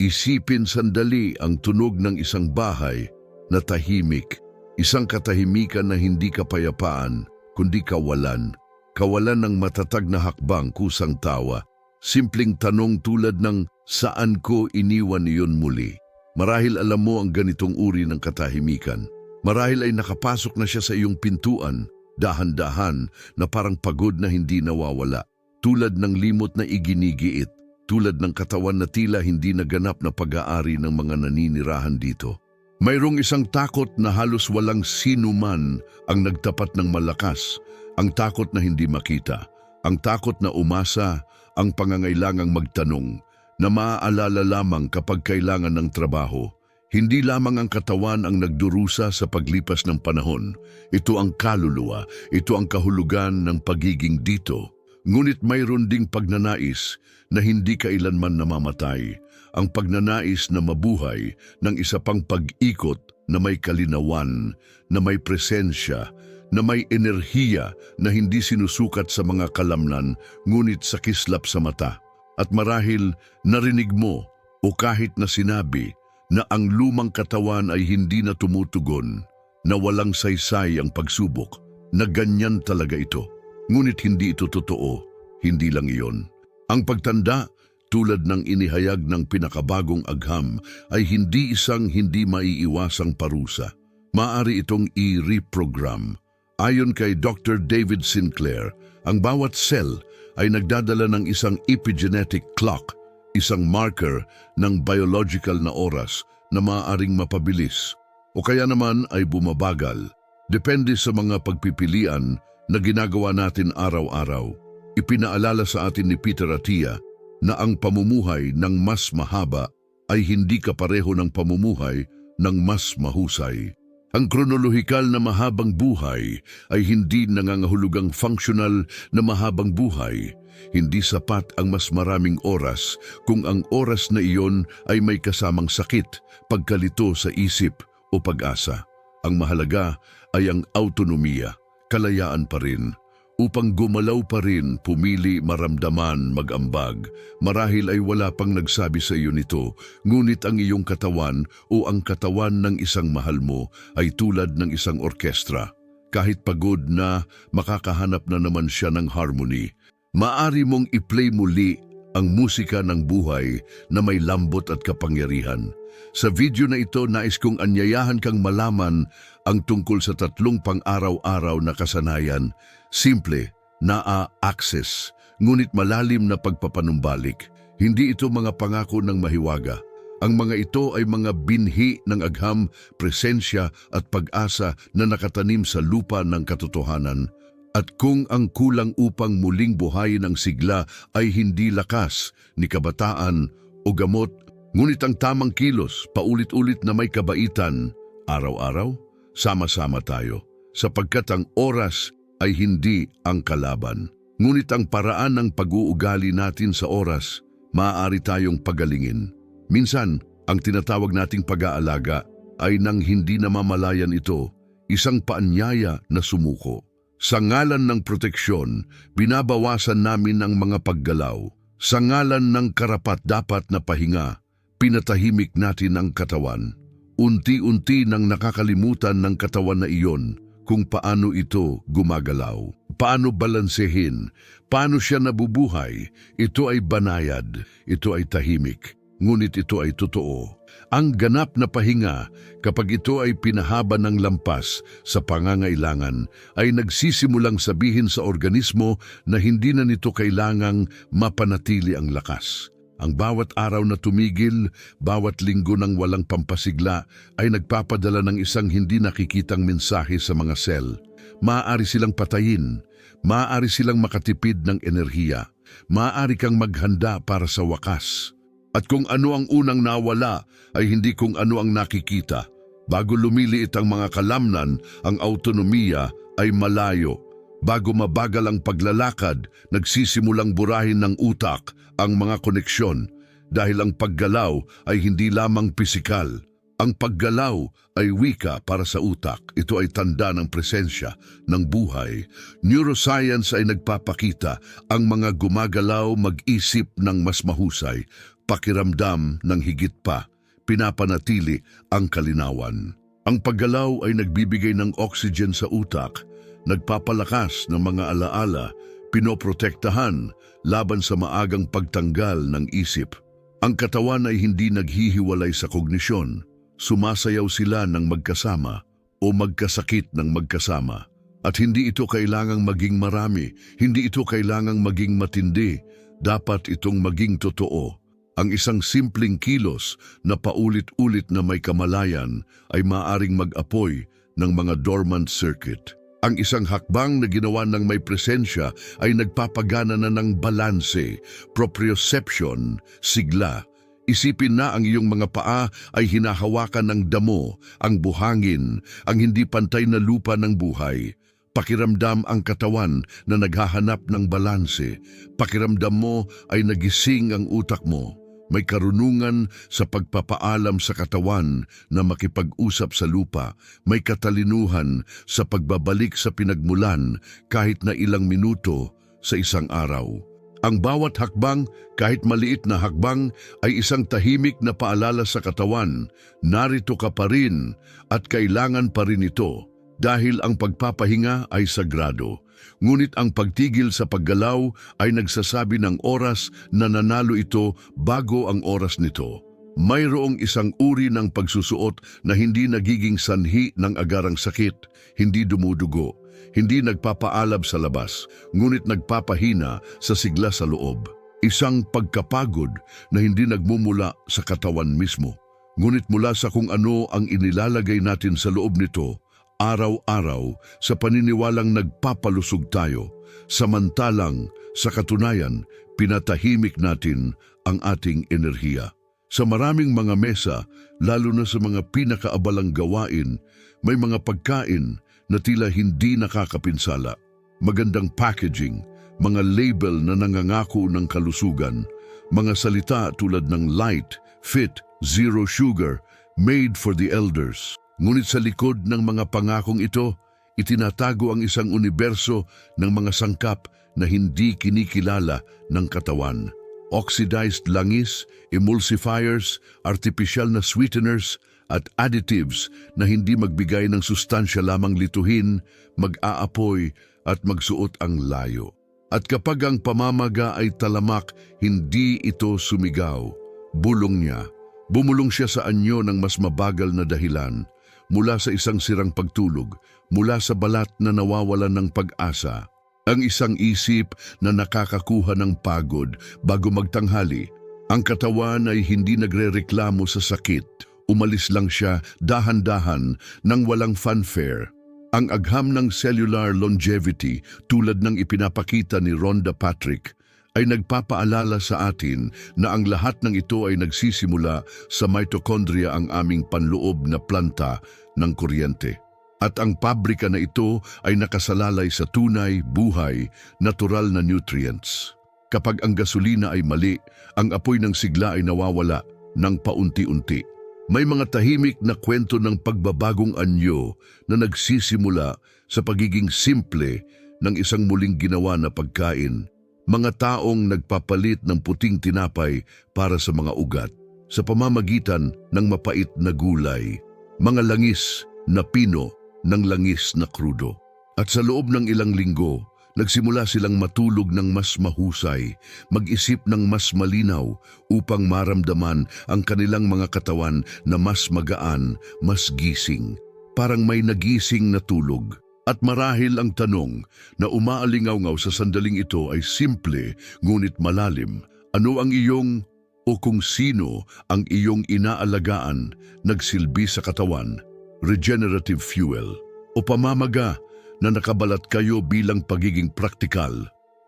Isipin sandali ang tunog ng isang bahay na tahimik, isang katahimikan na hindi kapayapaan, kundi kawalan. Kawalan ng matatag na hakbang kusang tawa. Simpleng tanong tulad ng saan ko iniwan iyon muli. Marahil alam mo ang ganitong uri ng katahimikan. Marahil ay nakapasok na siya sa iyong pintuan, dahan-dahan na parang pagod na hindi nawawala. Tulad ng limot na iginigiit, tulad ng katawan na tila hindi naganap na pag-aari ng mga naninirahan dito. Mayroong isang takot na halos walang sino man ang nagtapat ng malakas, ang takot na hindi makita, ang takot na umasa, ang pangangailangang magtanong, na maaalala lamang kapag kailangan ng trabaho. Hindi lamang ang katawan ang nagdurusa sa paglipas ng panahon. Ito ang kaluluwa, ito ang kahulugan ng pagiging dito. Ngunit mayroon ding pagnanais na hindi kailanman namamatay. Ang pagnanais na mabuhay ng isa pang pag-ikot na may kalinawan, na may presensya, na may enerhiya na hindi sinusukat sa mga kalamnan ngunit sa kislap sa mata. At marahil narinig mo o kahit na sinabi na ang lumang katawan ay hindi na tumutugon, na walang saysay ang pagsubok, na ganyan talaga ito. Ngunit hindi ito totoo, hindi lang iyon. Ang pagtanda, tulad ng inihayag ng pinakabagong agham, ay hindi isang hindi maiiwasang parusa. Maari itong i-reprogram. Ayon kay Dr. David Sinclair, ang bawat cell ay nagdadala ng isang epigenetic clock, isang marker ng biological na oras na maaaring mapabilis o kaya naman ay bumabagal. Depende sa mga pagpipilian na ginagawa natin araw-araw. Ipinaalala sa atin ni Peter Attia na ang pamumuhay ng mas mahaba ay hindi kapareho ng pamumuhay ng mas mahusay. Ang kronolohikal na mahabang buhay ay hindi nangangahulugang functional na mahabang buhay. Hindi sapat ang mas maraming oras kung ang oras na iyon ay may kasamang sakit, pagkalito sa isip o pag-asa. Ang mahalaga ay ang autonomiya, kalayaan pa rin, upang gumalaw pa rin, pumili, maramdaman, magambag. Marahil ay wala pang nagsabi sa iyo nito, ngunit ang iyong katawan o ang katawan ng isang mahal mo ay tulad ng isang orkestra. Kahit pagod na, makakahanap na naman siya ng harmony. Maari mong i-play muli ang musika ng buhay na may lambot at kapangyarihan. Sa video na ito, nais kong anyayahan kang malaman ang tungkol sa tatlong pang-araw-araw na kasanayan. Simple, naa-access, ngunit malalim na pagpapanumbalik. Hindi ito mga pangako ng mahiwaga. Ang mga ito ay mga binhi ng agham, presensya at pag-asa na nakatanim sa lupa ng katotohanan. At kung ang kulang upang muling buhayin ang sigla ay hindi lakas ni kabataan o gamot, ngunit ang tamang kilos, paulit-ulit na may kabaitan, araw-araw, sama-sama tayo, sapagkat ang oras ay hindi ang kalaban. Ngunit ang paraan ng pag-uugali natin sa oras, maaari tayong pagalingin. Minsan, ang tinatawag nating pag-aalaga ay nang hindi namamalayan ito, isang paanyaya na sumuko. Sa ngalan ng proteksyon, binabawasan namin ang mga paggalaw. Sa ngalan ng karapat-dapat na pahinga, pinatahimik natin ang katawan. Unti-unti nang nakakalimutan ng katawan na iyon kung paano ito gumagalaw. Paano balansehin? Paano siya nabubuhay? Ito ay banayad. Ito ay tahimik. Ngunit ito ay totoo. Ang ganap na pahinga kapag ito ay pinahaba ng lampas sa pangangailangan ay nagsisimulang sabihin sa organismo na hindi na nito kailangang mapanatili ang lakas. Ang bawat araw na tumigil, bawat linggo ng walang pampasigla ay nagpapadala ng isang hindi nakikitang mensahe sa mga sel. Maaari silang patayin, maaari silang makatipid ng enerhiya, maaari kang maghanda para sa wakas. At kung ano ang unang nawala ay hindi kung ano ang nakikita. Bago lumiliit ang mga kalamnan, ang autonomiya ay malayo. Bago mabagal ang paglalakad, nagsisimulang burahin ng utak ang mga koneksyon dahil ang paggalaw ay hindi lamang pisikal. Ang paggalaw ay wika para sa utak. Ito ay tanda ng presensya ng buhay. Neuroscience ay nagpapakita ang mga gumagalaw mag-isip ng mas mahusay, pakiramdam ng higit pa, pinapanatili ang kalinawan. Ang paggalaw ay nagbibigay ng oxygen sa utak, nagpapalakas ng mga alaala, pinoprotektahan laban sa maagang pagtanggal ng isip. Ang katawan ay hindi naghihiwalay sa kognisyon, sumasayaw sila ng magkasama o magkasakit ng magkasama. At hindi ito kailangang maging marami, hindi ito kailangang maging matindi, dapat itong maging totoo. Ang isang simpleng kilos na paulit-ulit na may kamalayan ay maaring mag-apoy ng mga dormant circuit. Ang isang hakbang na ginawa ng may presensya ay nagpapagana na ng balanse, proprioception, sigla. Isipin na ang iyong mga paa ay hinahawakan ng damo, ang buhangin, ang hindi pantay na lupa ng buhay. Pakiramdam ang katawan na naghahanap ng balanse. Pakiramdam mo ay nagising ang utak mo. May karunungan sa pagpapaalam sa katawan na makipag-usap sa lupa. May katalinuhan sa pagbabalik sa pinagmulan kahit na ilang minuto sa isang araw. Ang bawat hakbang, kahit maliit na hakbang, ay isang tahimik na paalala sa katawan, narito ka pa rin at kailangan pa rin ito dahil ang pagpapahinga ay sagrado. Ngunit ang pagtigil sa paggalaw ay nagsasabi ng oras na nanalo ito bago ang oras nito. Mayroong isang uri ng pagsusuot na hindi nagiging sanhi ng agarang sakit, hindi dumudugo, hindi nagpapaalab sa labas, ngunit nagpapahina sa sigla sa loob. Isang pagkapagod na hindi nagmumula sa katawan mismo, ngunit mula sa kung ano ang inilalagay natin sa loob nito, araw-araw sa paniniwalang nagpapalusog tayo, samantalang sa katunayan pinatahimik natin ang ating enerhiya. Sa maraming mga mesa, lalo na sa mga pinakaabalang gawain, may mga pagkain na tila hindi nakakapinsala. Magandang packaging, mga label na nangangako ng kalusugan, mga salita tulad ng light, fit, zero sugar, made for the elders. Ngunit sa likod ng mga pangakong ito, itinatago ang isang universo ng mga sangkap na hindi kinikilala ng katawan. Oxidized langis, emulsifiers, artificial na sweeteners, at additives na hindi magbigay ng sustansya lamang lituhin, mag-aapoy at magsuot ang layo. At kapag ang pamamaga ay talamak, hindi ito sumigaw. Bulong niya. Bumulong siya sa anyo ng mas mabagal na dahilan, mula sa isang sirang pagtulog, mula sa balat na nawawalan ng pag-asa. Ang isang isip na nakakakuha ng pagod bago magtanghali. Ang katawan ay hindi nagrereklamo sa sakit. Umalis lang siya dahan-dahan nang walang fanfare. Ang agham ng cellular longevity tulad ng ipinapakita ni Rhonda Patrick ay nagpapaalala sa atin na ang lahat ng ito ay nagsisimula sa mitochondria ang aming panloob na planta ng kuryente. At ang pabrika na ito ay nakasalalay sa tunay, buhay, natural na nutrients. Kapag ang gasolina ay mali, ang apoy ng sigla ay nawawala ng paunti-unti. May mga tahimik na kwento ng pagbabagong anyo na nagsisimula sa pagiging simple ng isang muling ginawa na pagkain. Mga taong nagpapalit ng puting tinapay para sa mga ugat sa pamamagitan ng mapait na gulay. Mga langis na pino ng langis na krudo. At sa loob ng ilang linggo, nagsimula silang matulog ng mas mahusay, mag-isip ng mas malinaw upang maramdaman ang kanilang mga katawan na mas magaan, mas gising. Parang may nagising na tulog. At marahil ang tanong na umaalingaw sa sandaling ito ay simple ngunit malalim. Ano ang iyong o kung sino ang iyong inaalagaan nagsilbi sa katawan, regenerative fuel o pamamaga na nakabalat kayo bilang pagiging praktikal.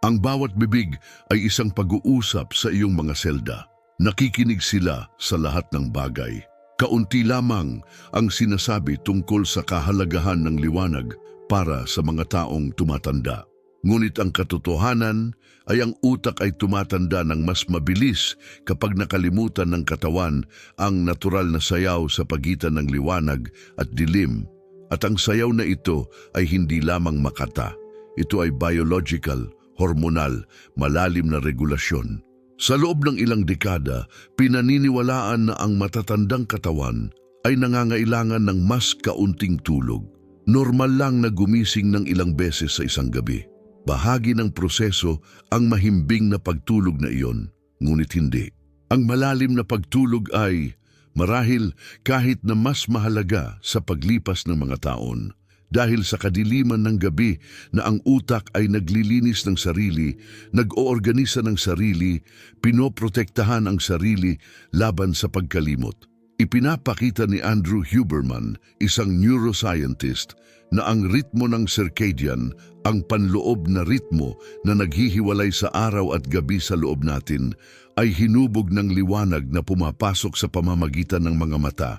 Ang bawat bibig ay isang pag-uusap sa iyong mga selda. Nakikinig sila sa lahat ng bagay. Kaunti lamang ang sinasabi tungkol sa kahalagahan ng liwanag para sa mga taong tumatanda. Ngunit ang katotohanan ay ang utak ay tumatanda ng mas mabilis kapag nakalimutan ng katawan ang natural na sayaw sa pagitan ng liwanag at dilim at ang sayaw na ito ay hindi lamang makata. Ito ay biological, hormonal, malalim na regulasyon. Sa loob ng ilang dekada, pinaniniwalaan na ang matatandang katawan ay nangangailangan ng mas kaunting tulog. Normal lang na gumising ng ilang beses sa isang gabi. Bahagi ng proseso ang mahimbing na pagtulog na iyon, ngunit hindi. Ang malalim na pagtulog ay, marahil kahit na mas mahalaga sa paglipas ng mga taon, dahil sa kadiliman ng gabi na ang utak ay naglilinis ng sarili, nag-oorganisa ng sarili, pinoprotektahan ang sarili laban sa pagkalimot. Ipinapakita ni Andrew Huberman, isang neuroscientist, na ang ritmo ng circadian, ang panloob na ritmo na naghihiwalay sa araw at gabi sa loob natin, ay hinubog ng liwanag na pumapasok sa pamamagitan ng mga mata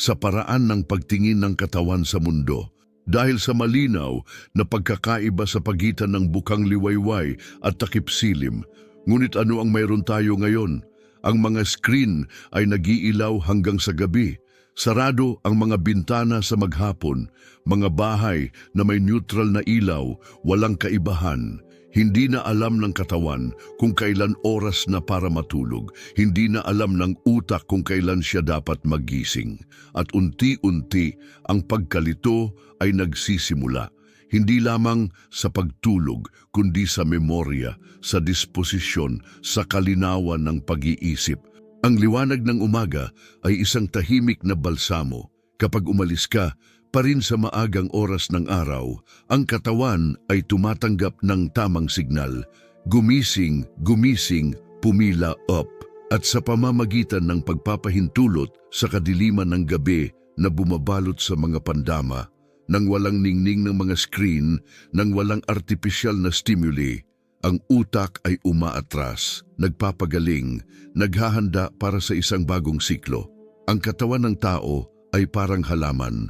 sa paraan ng pagtingin ng katawan sa mundo dahil sa malinaw na pagkakaiba sa pagitan ng bukang liwayway at takip silim. Ngunit ano ang mayroon tayo ngayon? Ang mga screen ay nagiilaw hanggang sa gabi. Sarado ang mga bintana sa maghapon, mga bahay na may neutral na ilaw, walang kaibahan. Hindi na alam ng katawan kung kailan oras na para matulog. Hindi na alam ng utak kung kailan siya dapat magising. At unti-unti, ang pagkalito ay nagsisimula. Hindi lamang sa pagtulog, kundi sa memorya, sa disposisyon, sa kalinawan ng pag-iisip. Ang liwanag ng umaga ay isang tahimik na balsamo. Kapag umalis ka, pa rin sa maagang oras ng araw, ang katawan ay tumatanggap ng tamang signal. Gumising, gumising, pumila up. At sa pamamagitan ng pagpapahintulot sa kadiliman ng gabi na bumabalot sa mga pandama, nang walang ningning ng mga screen, nang walang artificial na stimuli, ang utak ay umaatras, nagpapagaling, naghahanda para sa isang bagong siklo. Ang katawan ng tao ay parang halaman,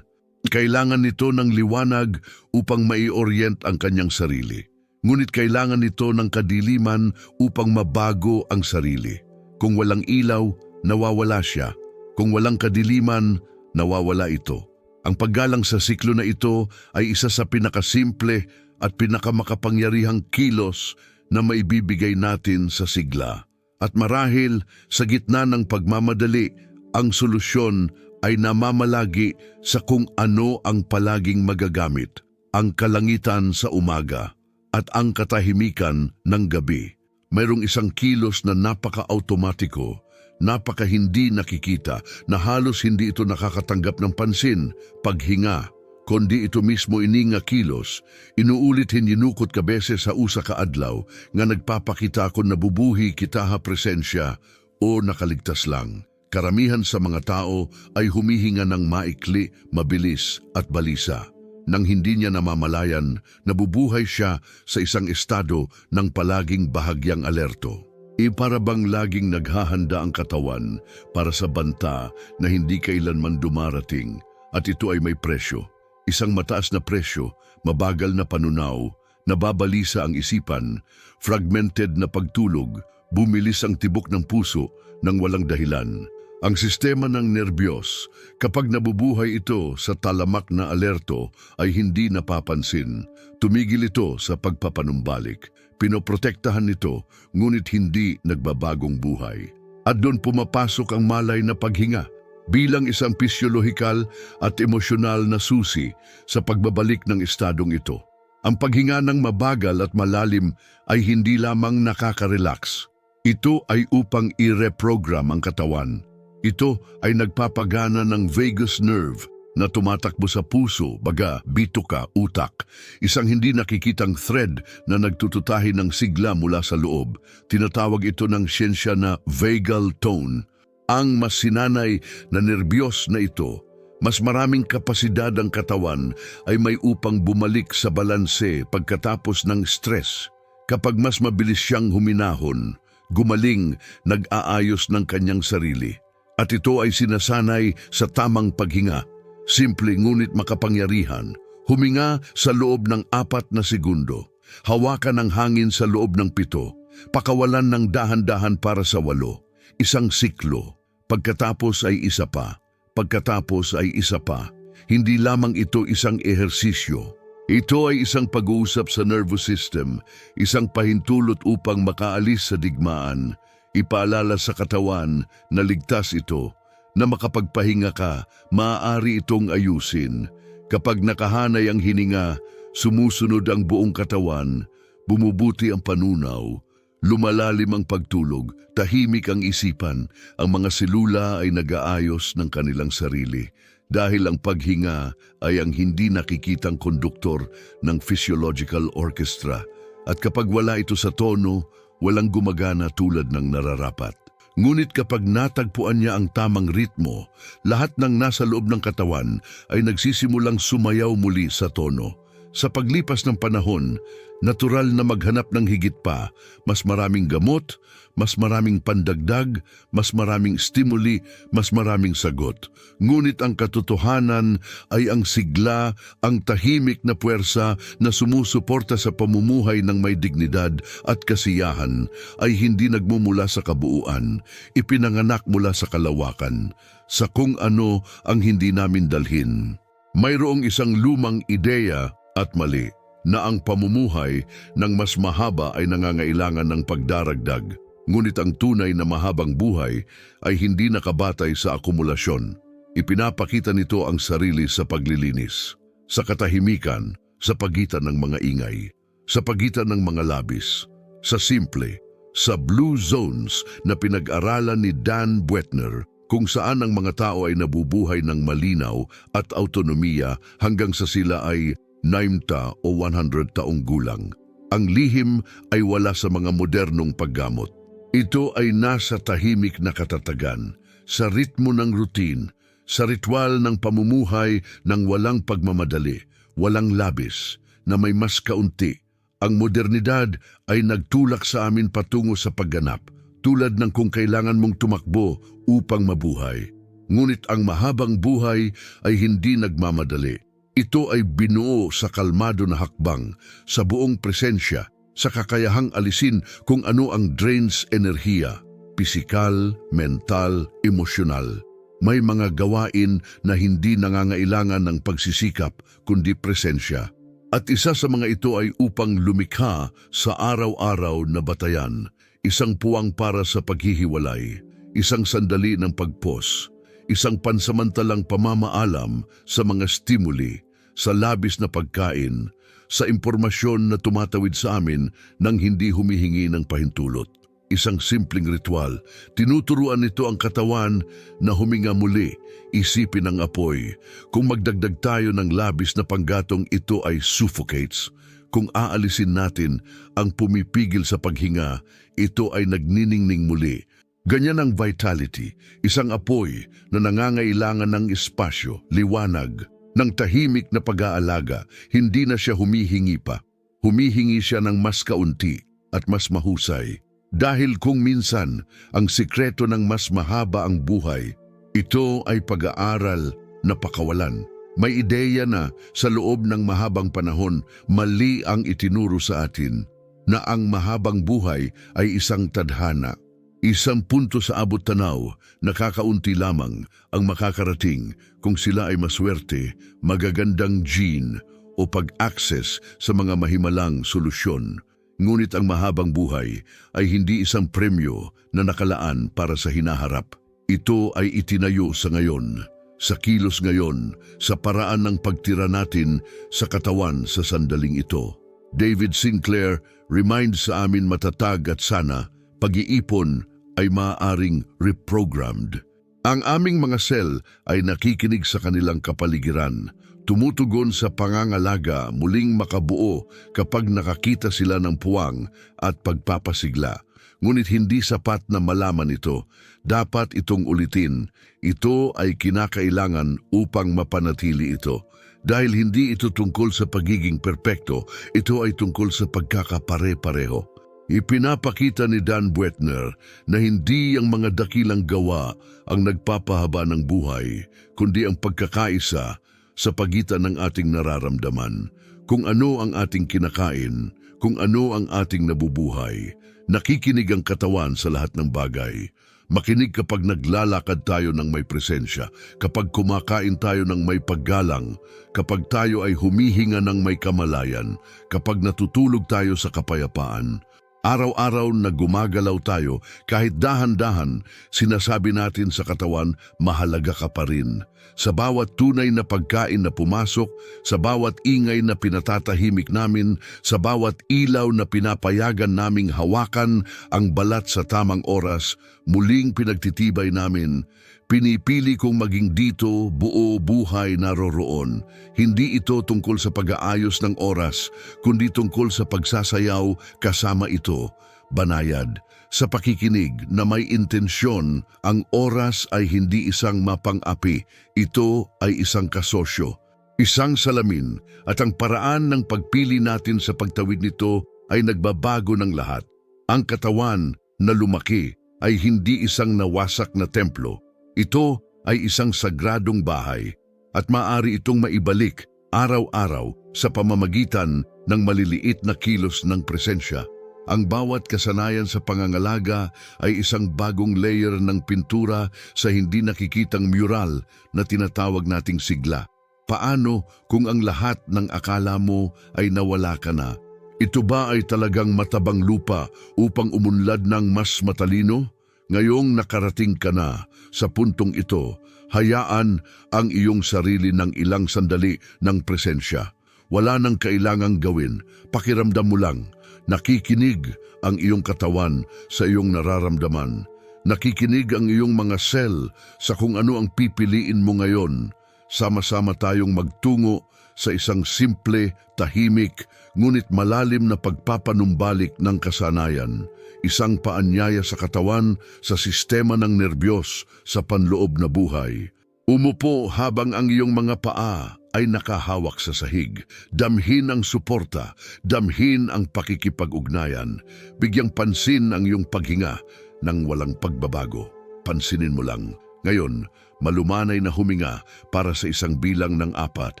kailangan nito ng liwanag upang mai-orient ang kanyang sarili. Ngunit kailangan nito ng kadiliman upang mabago ang sarili. Kung walang ilaw, nawawala siya. Kung walang kadiliman, nawawala ito. Ang paggalang sa siklo na ito ay isa sa pinakasimple at pinakamakapangyarihang kilos na maibibigay natin sa sigla. At marahil sa gitna ng pagmamadali, ang solusyon ay namamalagi sa kung ano ang palaging magagamit, ang kalangitan sa umaga at ang katahimikan ng gabi. Mayroong isang kilos na napaka-automatiko, napaka hindi nakikita, na halos hindi ito nakakatanggap ng pansin, paghinga, kundi ito mismo ininga kilos, inuulit hinunukot ka beses sa usa ka adlaw nga nagpapakita kung nabubuhi kita ha presensya o nakaligtas lang. Karamihan sa mga tao ay humihinga ng maikli, mabilis at balisa. Nang hindi niya namamalayan, nabubuhay siya sa isang estado ng palaging bahagyang alerto. Iparabang laging naghahanda ang katawan para sa banta na hindi kailanman dumarating at ito ay may presyo. Isang mataas na presyo, mabagal na panunaw, nababalisa ang isipan, fragmented na pagtulog, bumilis ang tibok ng puso ng walang dahilan. Ang sistema ng nerbiyos, kapag nabubuhay ito sa talamak na alerto, ay hindi napapansin. Tumigil ito sa pagpapanumbalik. Pinoprotektahan nito, ngunit hindi nagbabagong buhay. At doon pumapasok ang malay na paghinga bilang isang pisyolohikal at emosyonal na susi sa pagbabalik ng estadong ito. Ang paghinga ng mabagal at malalim ay hindi lamang nakaka-relax. Ito ay upang i-reprogram ang katawan ito ay nagpapagana ng vagus nerve na tumatakbo sa puso, baga, bituka, utak. Isang hindi nakikitang thread na nagtututahi ng sigla mula sa loob. Tinatawag ito ng siyensya na vagal tone. Ang mas sinanay na nerbiyos na ito, mas maraming kapasidad ang katawan ay may upang bumalik sa balanse pagkatapos ng stress. Kapag mas mabilis siyang huminahon, gumaling, nag-aayos ng kanyang sarili. At ito ay sinasanay sa tamang paghinga, simple ngunit makapangyarihan, huminga sa loob ng apat na segundo, hawakan ng hangin sa loob ng pito, pakawalan ng dahan-dahan para sa walo, isang siklo, pagkatapos ay isa pa, pagkatapos ay isa pa. Hindi lamang ito isang ehersisyo, ito ay isang pag-uusap sa nervous system, isang pahintulot upang makaalis sa digmaan, Ipaalala sa katawan na ligtas ito, na makapagpahinga ka, maaari itong ayusin. Kapag nakahanay ang hininga, sumusunod ang buong katawan, bumubuti ang panunaw, lumalalim ang pagtulog, tahimik ang isipan, ang mga selula ay nag-aayos ng kanilang sarili dahil ang paghinga ay ang hindi nakikitang konduktor ng physiological orchestra at kapag wala ito sa tono, walang gumagana tulad ng nararapat. Ngunit kapag natagpuan niya ang tamang ritmo, lahat ng nasa loob ng katawan ay nagsisimulang sumayaw muli sa tono. Sa paglipas ng panahon, natural na maghanap ng higit pa, mas maraming gamot, mas maraming pandagdag, mas maraming stimuli, mas maraming sagot. Ngunit ang katotohanan ay ang sigla, ang tahimik na puwersa na sumusuporta sa pamumuhay ng may dignidad at kasiyahan ay hindi nagmumula sa kabuuan, ipinanganak mula sa kalawakan, sa kung ano ang hindi namin dalhin. Mayroong isang lumang ideya at mali na ang pamumuhay ng mas mahaba ay nangangailangan ng pagdaragdag, ngunit ang tunay na mahabang buhay ay hindi nakabatay sa akumulasyon. Ipinapakita nito ang sarili sa paglilinis, sa katahimikan, sa pagitan ng mga ingay, sa pagitan ng mga labis, sa simple, sa blue zones na pinag-aralan ni Dan Buettner kung saan ang mga tao ay nabubuhay ng malinaw at autonomiya hanggang sa sila ay 90 o 100 taong gulang. Ang lihim ay wala sa mga modernong paggamot. Ito ay nasa tahimik na katatagan, sa ritmo ng routine, sa ritual ng pamumuhay ng walang pagmamadali, walang labis, na may mas kaunti. Ang modernidad ay nagtulak sa amin patungo sa pagganap, tulad ng kung kailangan mong tumakbo upang mabuhay. Ngunit ang mahabang buhay ay hindi nagmamadali. Ito ay binuo sa kalmado na hakbang, sa buong presensya, sa kakayahang alisin kung ano ang drains enerhiya, pisikal, mental, emosyonal. May mga gawain na hindi nangangailangan ng pagsisikap kundi presensya. At isa sa mga ito ay upang lumikha sa araw-araw na batayan, isang puwang para sa paghihiwalay, isang sandali ng pagpos, isang pansamantalang pamamaalam sa mga stimuli, sa labis na pagkain, sa impormasyon na tumatawid sa amin nang hindi humihingi ng pahintulot. Isang simpleng ritual, tinuturuan nito ang katawan na huminga muli, isipin ang apoy. Kung magdagdag tayo ng labis na panggatong ito ay suffocates. Kung aalisin natin ang pumipigil sa paghinga, ito ay nagniningning muli. Ganyan ang vitality, isang apoy na nangangailangan ng espasyo, liwanag, ng tahimik na pag-aalaga, hindi na siya humihingi pa. Humihingi siya ng mas kaunti at mas mahusay. Dahil kung minsan ang sikreto ng mas mahaba ang buhay, ito ay pag-aaral na pakawalan. May ideya na sa loob ng mahabang panahon, mali ang itinuro sa atin na ang mahabang buhay ay isang tadhana. Isang punto sa abot tanaw, nakakaunti lamang ang makakarating kung sila ay maswerte, magagandang gene o pag-access sa mga mahimalang solusyon. Ngunit ang mahabang buhay ay hindi isang premyo na nakalaan para sa hinaharap. Ito ay itinayo sa ngayon, sa kilos ngayon, sa paraan ng pagtira natin sa katawan sa sandaling ito. David Sinclair reminds sa amin matatag at sana pag-iipon ay maaaring reprogrammed. Ang aming mga sel ay nakikinig sa kanilang kapaligiran, tumutugon sa pangangalaga muling makabuo kapag nakakita sila ng puwang at pagpapasigla. Ngunit hindi sapat na malaman ito. Dapat itong ulitin. Ito ay kinakailangan upang mapanatili ito. Dahil hindi ito tungkol sa pagiging perpekto, ito ay tungkol sa pagkakapare-pareho. Ipinapakita ni Dan Buettner na hindi ang mga dakilang gawa ang nagpapahaba ng buhay, kundi ang pagkakaisa sa pagitan ng ating nararamdaman. Kung ano ang ating kinakain, kung ano ang ating nabubuhay, nakikinig ang katawan sa lahat ng bagay. Makinig kapag naglalakad tayo ng may presensya, kapag kumakain tayo ng may paggalang, kapag tayo ay humihinga ng may kamalayan, kapag natutulog tayo sa kapayapaan. Araw-araw na gumagalaw tayo, kahit dahan-dahan, sinasabi natin sa katawan, mahalaga ka pa rin. Sa bawat tunay na pagkain na pumasok, sa bawat ingay na pinatatahimik namin, sa bawat ilaw na pinapayagan naming hawakan ang balat sa tamang oras, muling pinagtitibay namin. Pinipili kong maging dito, buo buhay naroroon. Hindi ito tungkol sa pag-aayos ng oras, kundi tungkol sa pagsasayaw kasama ito. Banayad, sa pakikinig na may intensyon, ang oras ay hindi isang mapang-api, ito ay isang kasosyo. Isang salamin at ang paraan ng pagpili natin sa pagtawid nito ay nagbabago ng lahat. Ang katawan na lumaki ay hindi isang nawasak na templo. Ito ay isang sagradong bahay at maaari itong maibalik araw-araw sa pamamagitan ng maliliit na kilos ng presensya. Ang bawat kasanayan sa pangangalaga ay isang bagong layer ng pintura sa hindi nakikitang mural na tinatawag nating sigla. Paano kung ang lahat ng akala mo ay nawala ka na? Ito ba ay talagang matabang lupa upang umunlad ng mas matalino? Ngayong nakarating ka na sa puntong ito, hayaan ang iyong sarili ng ilang sandali ng presensya. Wala nang kailangang gawin, pakiramdam mo lang. Nakikinig ang iyong katawan sa iyong nararamdaman. Nakikinig ang iyong mga sel sa kung ano ang pipiliin mo ngayon. Sama-sama tayong magtungo sa isang simple, tahimik, ngunit malalim na pagpapanumbalik ng kasanayan. Isang paanyaya sa katawan, sa sistema ng nerbiyos, sa panloob na buhay. Umupo habang ang iyong mga paa ay nakahawak sa sahig. Damhin ang suporta, damhin ang pakikipag-ugnayan. Bigyang pansin ang iyong paghinga ng walang pagbabago. Pansinin mo lang. Ngayon, malumanay na huminga para sa isang bilang ng apat.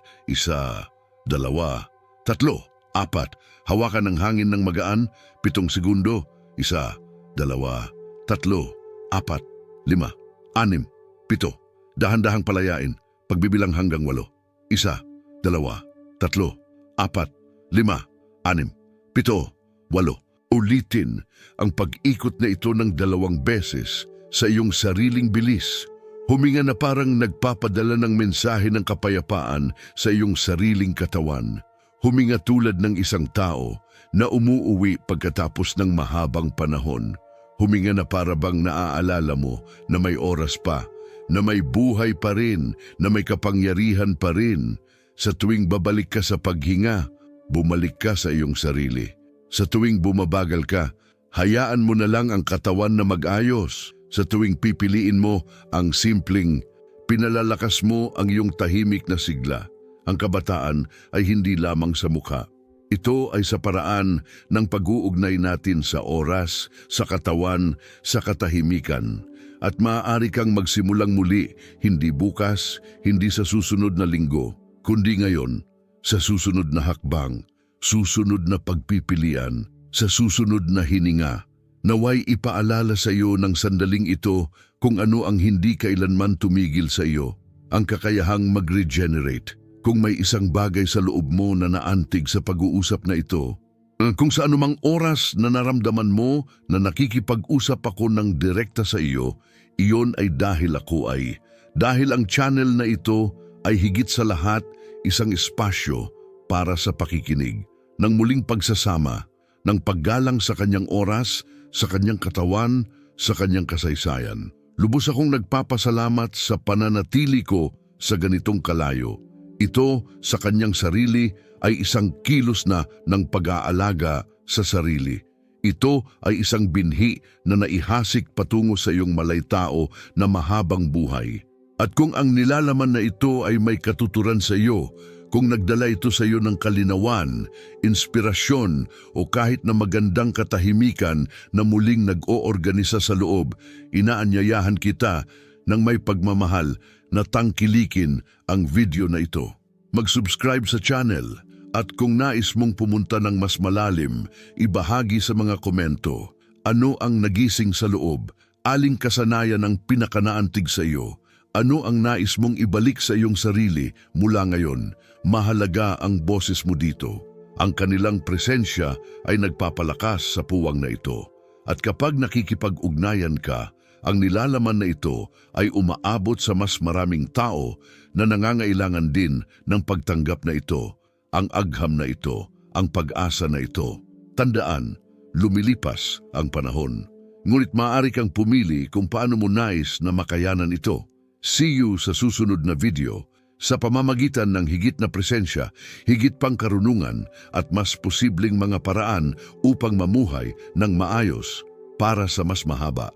Isa, dalawa, tatlo, apat. Hawakan ng hangin ng magaan, pitong segundo. Isa, dalawa, tatlo, apat, lima, anim, pito. Dahan-dahang palayain, pagbibilang hanggang walo. Isa, dalawa, tatlo, apat, lima, anim, pito, walo. Ulitin ang pag-ikot na ito ng dalawang beses sa iyong sariling bilis. Huminga na parang nagpapadala ng mensahe ng kapayapaan sa iyong sariling katawan. Huminga tulad ng isang tao na umuuwi pagkatapos ng mahabang panahon. Huminga na para bang naaalala mo na may oras pa, na may buhay pa rin, na may kapangyarihan pa rin. Sa tuwing babalik ka sa paghinga, bumalik ka sa iyong sarili. Sa tuwing bumabagal ka, hayaan mo na lang ang katawan na mag-ayos. Sa tuwing pipiliin mo ang simpleng, pinalalakas mo ang iyong tahimik na sigla. Ang kabataan ay hindi lamang sa mukha. Ito ay sa paraan ng pag-uugnay natin sa oras, sa katawan, sa katahimikan. At maaari kang magsimulang muli, hindi bukas, hindi sa susunod na linggo, kundi ngayon, sa susunod na hakbang, susunod na pagpipilian, sa susunod na hininga. Naway ipaalala sa iyo ng sandaling ito kung ano ang hindi kailanman tumigil sa iyo, ang kakayahang mag-regenerate. Kung may isang bagay sa loob mo na naantig sa pag-uusap na ito, uh, kung sa anumang oras na naramdaman mo na nakikipag-usap ako ng direkta sa iyo, iyon ay dahil ako ay. Dahil ang channel na ito ay higit sa lahat isang espasyo para sa pakikinig, ng muling pagsasama, ng paggalang sa kanyang oras, sa kanyang katawan, sa kanyang kasaysayan. Lubos akong nagpapasalamat sa pananatili ko sa ganitong kalayo. Ito sa kanyang sarili ay isang kilos na ng pag-aalaga sa sarili. Ito ay isang binhi na naihasik patungo sa iyong malaytao na mahabang buhay. At kung ang nilalaman na ito ay may katuturan sa iyo, kung nagdala ito sa iyo ng kalinawan, inspirasyon o kahit na magandang katahimikan na muling nag-oorganisa sa loob, inaanyayahan kita ng may pagmamahal na tangkilikin ang video na ito. Mag-subscribe sa channel at kung nais mong pumunta ng mas malalim, ibahagi sa mga komento ano ang nagising sa loob, aling kasanayan ang pinakanaantig sa iyo, ano ang nais mong ibalik sa iyong sarili mula ngayon, mahalaga ang boses mo dito. Ang kanilang presensya ay nagpapalakas sa puwang na ito. At kapag nakikipag-ugnayan ka, ang nilalaman na ito ay umaabot sa mas maraming tao na nangangailangan din ng pagtanggap na ito, ang agham na ito, ang pag-asa na ito. Tandaan, lumilipas ang panahon. Ngunit maaari kang pumili kung paano mo nais na makayanan ito. See you sa susunod na video. Sa pamamagitan ng higit na presensya, higit pang karunungan at mas posibleng mga paraan upang mamuhay ng maayos para sa mas mahaba